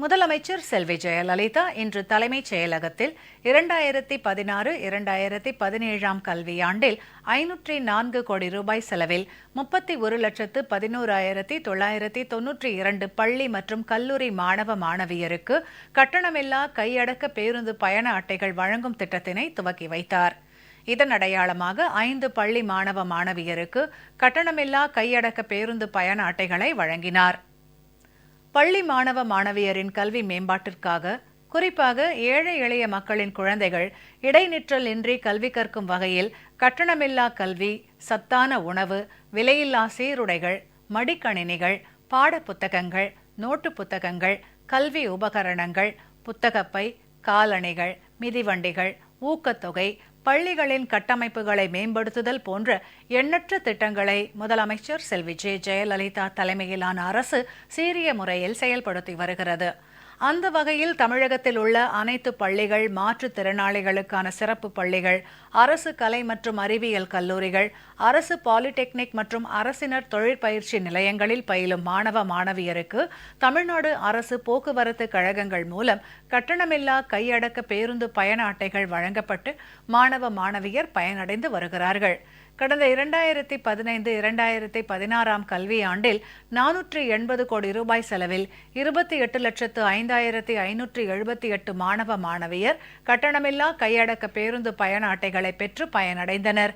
முதலமைச்சர் செல்வி ஜெயலலிதா இன்று தலைமைச் செயலகத்தில் இரண்டாயிரத்தி பதினாறு இரண்டாயிரத்தி பதினேழாம் கல்வியாண்டில் ஐநூற்றி நான்கு கோடி ரூபாய் செலவில் முப்பத்தி ஒரு லட்சத்து பதினோராயிரத்தி தொள்ளாயிரத்தி தொன்னூற்றி இரண்டு பள்ளி மற்றும் கல்லூரி மாணவ மாணவியருக்கு கட்டணமில்லா கையடக்க பேருந்து பயண அட்டைகள் வழங்கும் திட்டத்தினை துவக்கி வைத்தார். இதன் அடையாளமாக ஐந்து பள்ளி மாணவ மாணவியருக்கு கட்டணமில்லா கையடக்க பேருந்து பயண அட்டைகளை வழங்கினார். பள்ளி மாணவ மாணவியரின் கல்வி மேம்பாட்டிற்காக குறிப்பாக ஏழை எளிய மக்களின் குழந்தைகள் இடைநிற்றல் இன்றி கல்வி கற்கும் வகையில் கட்டணமில்லா கல்வி சத்தான உணவு விலையில்லா சீருடைகள் மடிக்கணினிகள் பாடப்புத்தகங்கள் நோட்டு புத்தகங்கள் கல்வி உபகரணங்கள் புத்தகப்பை காலணிகள் மிதிவண்டிகள் ஊக்கத்தொகை பள்ளிகளின் கட்டமைப்புகளை மேம்படுத்துதல் போன்ற எண்ணற்ற திட்டங்களை முதலமைச்சர் செல்வி ஜே ஜெயலலிதா தலைமையிலான அரசு சீரிய முறையில் செயல்படுத்தி வருகிறது. அந்த வகையில் தமிழகத்தில் உள்ள அனைத்து பள்ளிகள் மாற்றுத்திறனாளிகளுக்கான சிறப்பு பள்ளிகள் அரசு கலை மற்றும் அறிவியல் கல்லூரிகள் அரசு பாலிடெக்னிக் மற்றும் அரசினர் தொழிற்பயிற்சி நிலையங்களில் பயிலும் மாணவ மாணவியருக்கு தமிழ்நாடு அரசு போக்குவரத்து கழகங்கள் மூலம் கட்டணமில்லா கையடக்க பேருந்து பயண அட்டைகள் வழங்கப்பட்டு மாணவ மாணவியர் பயனடைந்து வருகிறார்கள். கடந்த இரண்டாயிரத்தி பதினைந்து இரண்டாயிரத்தி பதினாறாம் கல்வியாண்டில் நானூற்றி எண்பது கோடி ரூபாய் செலவில் இருபத்தி எட்டு லட்சத்து ஐந்தாயிரத்தி ஐநூற்றி எழுபத்தி எட்டு மாணவ மாணவியர் கட்டணமில்லா கையடக்க பேருந்து பயண அட்டைகளை பெற்று பயனடைந்தனர்.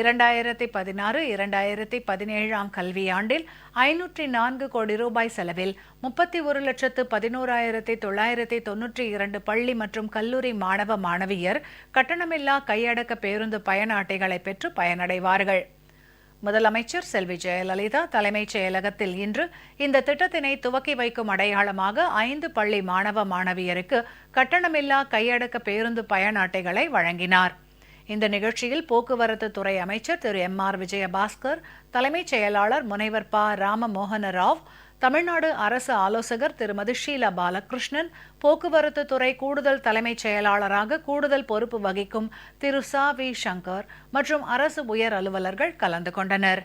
இரண்டாயிரத்தி பதினாறு இரண்டாயிரத்தி பதினேழாம் கல்வியாண்டில் ஐநூற்றி நான்கு கோடி ரூபாய் செலவில் முப்பத்தி ஒரு லட்சத்து பதினோராயிரத்தி தொள்ளாயிரத்தி தொன்னூற்றி இரண்டு பள்ளி மற்றும் கல்லூரி மாணவ மாணவியர் கட்டணமில்லா கையடக்க பேருந்து பயண அட்டைகளை பெற்று பயனடைவார்கள். முதலமைச்சர் செல்வி ஜெயலலிதா தலைமைச் செயலகத்தில் இன்று இந்த திட்டத்தினை துவக்கி வைக்கும் அடையாளமாக ஐந்து பள்ளி மாணவ மாணவியருக்கு கட்டணமில்லா கையடக்க பேருந்து பயண அட்டைகளை வழங்கினார். இந்த நிகழ்ச்சியில் போக்குவரத்து துறை அமைச்சர் திரு எம் ஆர் விஜயபாஸ்கர் தலைமைச் செயலாளர் முனைவர் ப ராமமோகன ராவ் தமிழ்நாடு அரசு ஆலோசகர் திருமதி ஷீலா பாலகிருஷ்ணன் போக்குவரத்து துறை கூடுதல் தலைமைச் செயலாளராக கூடுதல் பொறுப்பு வகிக்கும் திரு சா வி சங்கர் மற்றும் அரசு உயர் அலுவலர்கள் கலந்து கொண்டனர்.